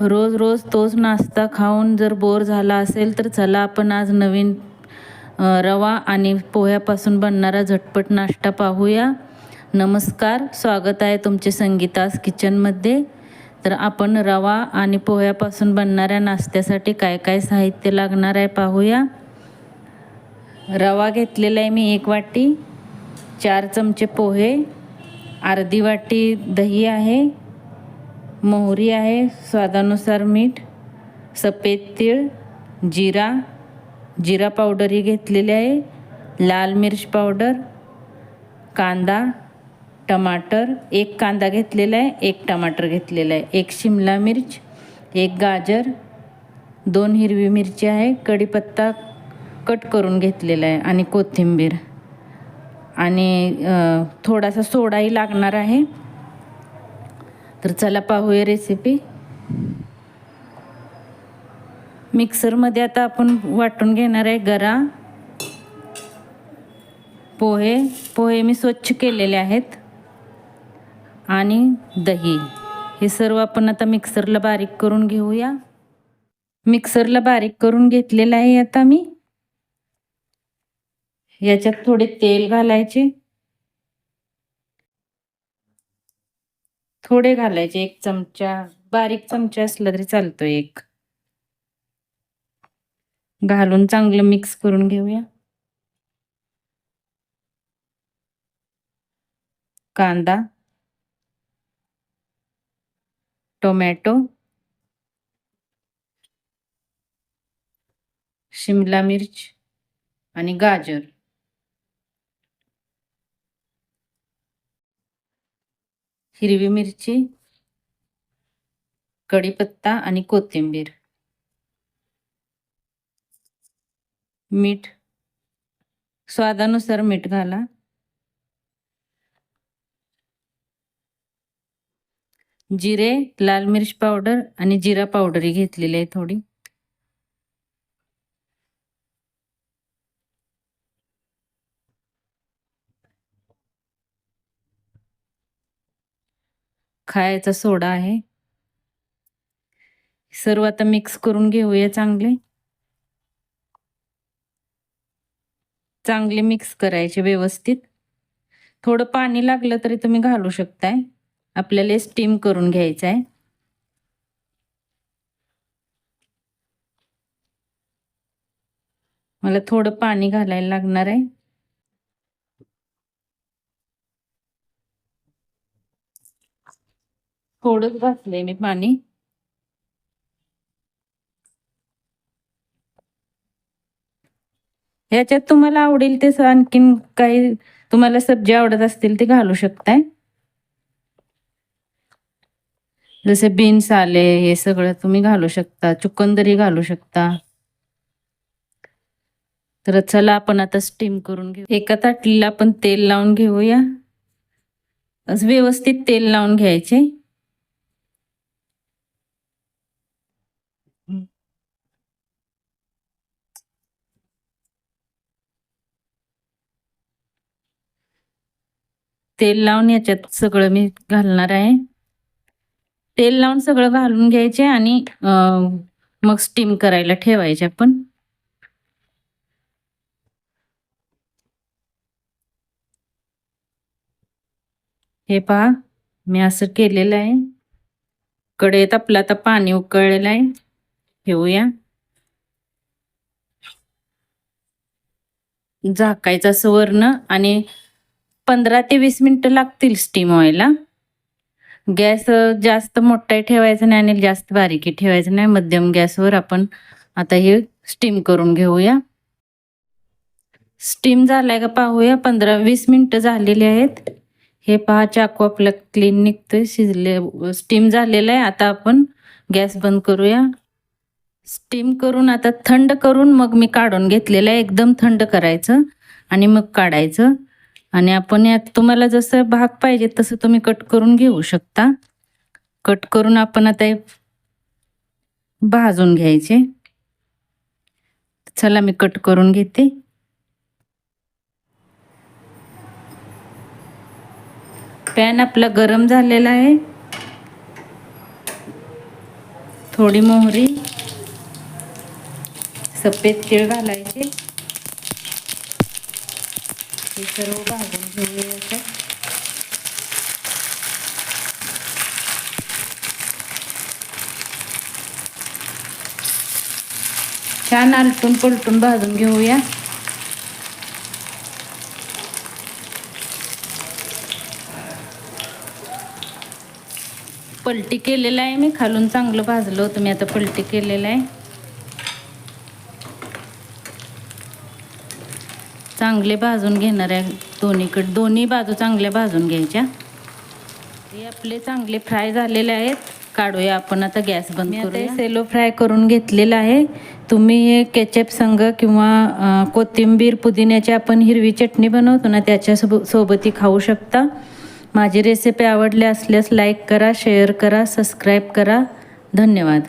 रोज रोज तोच नाश्ता खाऊन जर बोर झाला असेल तर चला आपण आज नवीन रवा आणि पोह्यापासून बनणारा झटपट नाश्ता पाहूया. नमस्कार स्वागत आहे तुमचे संगीतास किचनमध्ये. तर आपण रवा आणि पोह्यापासून बनणाऱ्या नाश्त्यासाठी काय काय साहित्य लागणार आहे पाहूया. रवा घेतलेला आहे मी एक वाटी चार चमचे पोहे अर्धी वाटी दही आहे. मोहरी आहे स्वादानुसार मीठ सफेद तीळ जिरा जिरा पावडरही घेतलेली आहे लाल मिर्च पावडर कांदा टमाटर एक कांदा घेतलेला आहे एक टमाटर घेतलेला आहे एक शिमला मिर्च एक गाजर दोन हिरवी मिरची आहे कढीपत्ता कट करून घेतलेला आहे आणि कोथिंबीर. आणि थोडासा सोडाही लागणार आहे. तर चला पाहूया रेसिपी मिक्सरमध्ये आता आपण वाटून घेणार आहे गरा पोहे. पोहे मी स्वच्छ केलेले आहेत. आणि दही. हे सर्व आपण आता मिक्सरला बारीक करून घेऊया. मिक्सरला बारीक करून घेतलेलं आहे आता मी. याच्यात थोडे तेल घालायचे. थोडे घालायचे एक चमचा बारीक चमचा असला तरी चालतो एक. घालून चांगलं मिक्स करून घेऊया. कांदा टोमॅटो शिमला मिर्च आणि गाजर. हिरवी मिरची कढीपत्ता आणि कोथिंबीर. मीठ. स्वादानुसार मीठ घाला. जिरे लाल मिर्च पावडर आणि जिरा पावडरही घेतलेली आहे थोडी. खायचा सोडा आहे. सर्व आता मिक्स करून घेऊया चांगले. चांगले मिक्स करायचे व्यवस्थित. थोडं पाणी लागलं तरी तुम्ही घालू शकताय. आपल्याला स्टीम करून घ्यायचं आहे. मला थोडं पाणी घालायला लागणार आहे. थोडंच घातलंय मी पाणी. याच्यात तुम्हाला आवडेल ते आणखीन काही तुम्हाला सब्जी आवडत असतील ते घालू शकताय. जसे बीन्स आले हे सगळं तुम्ही घालू शकता. चुकंदरी घालू शकता. तर चला आपण आता स्टीम करून घेऊ. एका ताटलीला आपण तेल लावून घेऊया. व्यवस्थित तेल लावून घ्यायचे. तेल लावून याच्यात सगळं मी घालणार आहे. तेल लावून सगळं घालून घ्यायचे आणि मग स्टीम करायला ठेवायचे आपण. हे पहा मी असं केलेलं आहे. कडेत आपलं आता पाणी उकळलेलं आहे. ठेवूया. झाकायचं असं वरनं आणि पंधरा ते वीस मिनटं लागतील स्टीम व्हायला. गॅस जास्त मोठा ठेवायचा नाही आणि जास्त बारीकी ठेवायचं नाही. मध्यम गॅसवर आपण आता हे स्टीम करून घेऊया. स्टीम झालाय का पाहूया. पंधरा वीस मिनटं झालेली आहेत. हे पहा चाकू आपलं क्लीन निघतोय. शिजले स्टीम झालेलं आहे. आता आपण गॅस बंद करूया. स्टीम करून आता थंड करून मग मी काढून घेतलेलं आहे. एकदम थंड करायचं आणि मग काढायचं. आणि आपण यात तुम्हाला जसं भाग पाहिजे तसं तुम्ही कट करून घेऊ शकता. कट करून आपण आता हे भाजून घ्यायचे. चला मी कट करून घेते. पॅन आपला गरम झालेला आहे. थोडी मोहरी सफेद तीळ घालायचे. हे सर्व भाजून घेऊया असं छान आलटून पलटून भाजून घेऊया. पलटी केलेलं आहे मी खालून चांगलं भाजलं होतं मी आता पलटी केलेलं आहे. चांगले भाजून घेणार आहे दोन्हीकडे. दोन्ही बाजू चांगल्या भाजून घ्यायच्या. हे आपले चांगले फ्राय झालेले आहेत. काढूया आपण आता गॅस बंद करूया. सेलो फ्राय करून घेतलेला आहे. तुम्ही हे केचप संग किंवा कोथिंबीर पुदिन्याची आपण हिरवी चटणी बनवतो ना त्याच्या सोब सोबतही खाऊ शकता. माझी रेसिपी आवडली असल्यास लाईक करा शेअर करा सबस्क्राईब करा. धन्यवाद.